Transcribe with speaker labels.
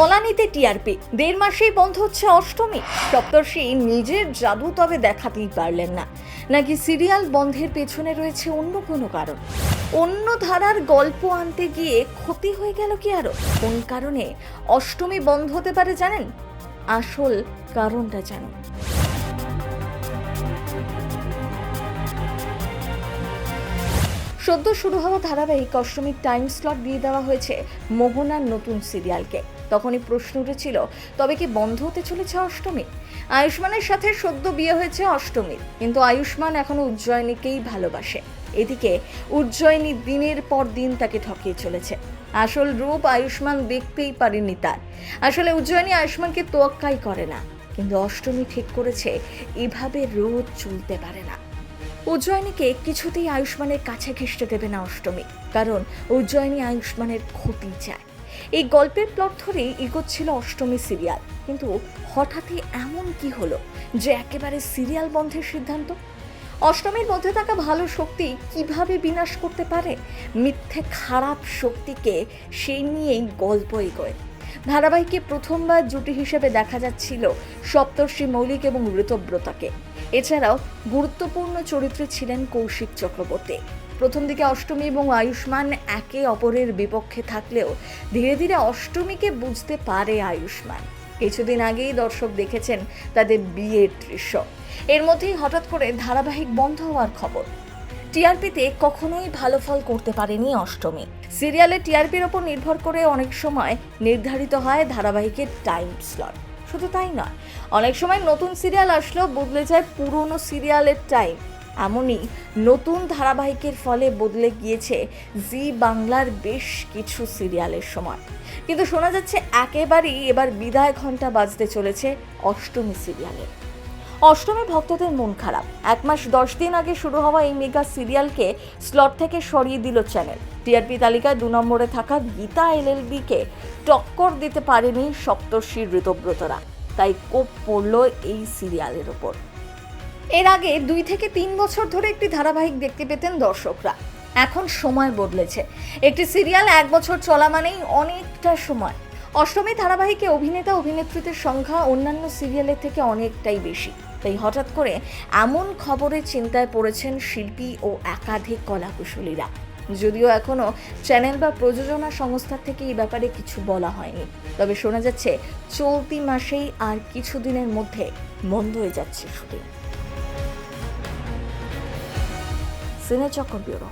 Speaker 1: তলানিতে টিআরপি। দেড় মাসেই বন্ধ হচ্ছে অষ্টমী। সপ্তর্ষি নিজের জাদু তবে দেখাতেই পারলেন না। নাকি সিরিয়াল বন্ধের পেছনে রয়েছে অন্য কোনো কারণ? অন্য ধারার গল্প আনতে গিয়ে ক্ষতি হয়ে গেল কি আরও? কোন কারণে অষ্টমী বন্ধ হতে পারে জানেন? আসল কারণটা জানুন। সদ্য শুরু হওয়া ধারাবাহিক অষ্টমীর টাইম স্লট দিয়ে দেওয়া হয়েছে মোহনার নতুন সিরিয়ালকে তখনই প্রশ্ন উঠেছিল, তবে কি বন্ধ হতে চলেছে অষ্টমী? আয়ুষ্মানের সাথে সদ্য বিয়ে হয়েছে অষ্টমীর কিন্তু আয়ুষ্মান এখনও উজ্জয়িনীকেই ভালোবাসে। এদিকে উজ্জয়িনী দিনের পর দিন তাকে ঠকিয়ে চলেছে। আসল রূপ আয়ুষ্মান দেখতেই পারেনি তার। আসলে উজ্জয়িনী আয়ুষ্মানকে তোয়াক্কাই করে না, কিন্তু অষ্টমী ঠিক করেছে, এভাবে রোজ চলতে পারে না। উজ্জয়িনীকে কিছুতেই আয়ুষ্মানের কাছে ঘেঁষতে দেবে না অষ্টমী, কারণ উজ্জয়িনী আয়ুষ্মানের ক্ষতি চায়। এই গল্পের প্লট ধরেই এগোচ্ছিল অষ্টমী সিরিয়াল কিন্তু হঠাৎই এমন কি হলো যে একেবারে সিরিয়াল বন্ধের সিদ্ধান্ত? অষ্টমীর মধ্যে থাকা ভালো শক্তি কীভাবে বিনাশ করতে পারে? মিথ্যে খারাপ শক্তিকে সেই নিয়েই গল্প এগোয়। ধারাবাহিকে প্রথমবার জুটি হিসেবে দেখা যাচ্ছিল সপ্তর্ষি মৌলিক এবং ঋতব্রতাকে। এছাড়াও গুরুত্বপূর্ণ চরিত্রে ছিলেন কৌশিক চক্রবর্তী। প্রথম দিকে অষ্টমী এবং আয়ুষ্মান একে অপরের বিপক্ষে থাকলেও ধীরে ধীরে অষ্টমীকে বুঝতে পারে আয়ুষ্মান। কিছুদিন আগেই দর্শক দেখেছেন তাদের বিয়ের দৃশ্য। এর মধ্যেই হঠাৎ করে ধারাবাহিক বন্ধ হওয়ার খবর। টিআরপিতে কখনোই ভালো ফল করতে পারেনি অষ্টমী। সিরিয়ালে টিআরপির ওপর নির্ভর করে অনেক সময় নির্ধারিত হয় ধারাবাহিকের টাইম স্লট। শুধু তাই নয়, অনেক সময় নতুন সিরিয়াল আসলেও বদলে যায় পুরনো সিরিয়ালের টাইম। এমনই নতুন ধারাবাহিকের ফলে বদলে গিয়েছে জি বাংলার বেশ কিছু সিরিয়ালের সময়। কিন্তু শোনা যাচ্ছে একেবারেই এবার বিদায় ঘণ্টা বাজতে চলেছে অষ্টমী সিরিয়ালের অষ্টমী ভক্তদের মন খারাপ। এক মাস দশ দিন আগে শুরু হওয়া এই মেগা সিরিয়ালকে স্লট থেকে সরিয়ে দিল চ্যানেল। টিআরপি তালিকায় দু নম্বরে থাকা গীতা এলএলবিকে টক্কর দিতে পারেনি সপ্তর্ষির ঋতব্রতরা। তাই কোপ পড়ল এই সিরিয়ালের ওপর। এর আগে দুই থেকে তিন বছর ধরে একটি ধারাবাহিক দেখতে পেতেন দর্শকরা। এখন সময় বদলেছে। একটি সিরিয়াল এক বছর চলা মানেই অনেকটা সময়। অষ্টমী ধারাবাহিকে অভিনেতা অভিনেত্রীদের সংখ্যা অন্যান্য সিরিয়ালের থেকে অনেকটাই বেশি। তাই হঠাৎ করে এমন খবরের চিন্তায় পড়েছেন শিল্পী ও একাধিক কলাকুশলীরা। যদিও এখনও চ্যানেল বা প্রযোজনা সংস্থা থেকে এই ব্যাপারে কিছু বলা হয়নি। তবে শোনা যাচ্ছে, চলতি মাসেই আর কিছুদিনের মধ্যে বন্ধ হয়ে যাচ্ছে শুটিং। সিনে চক্র ব্যুরো।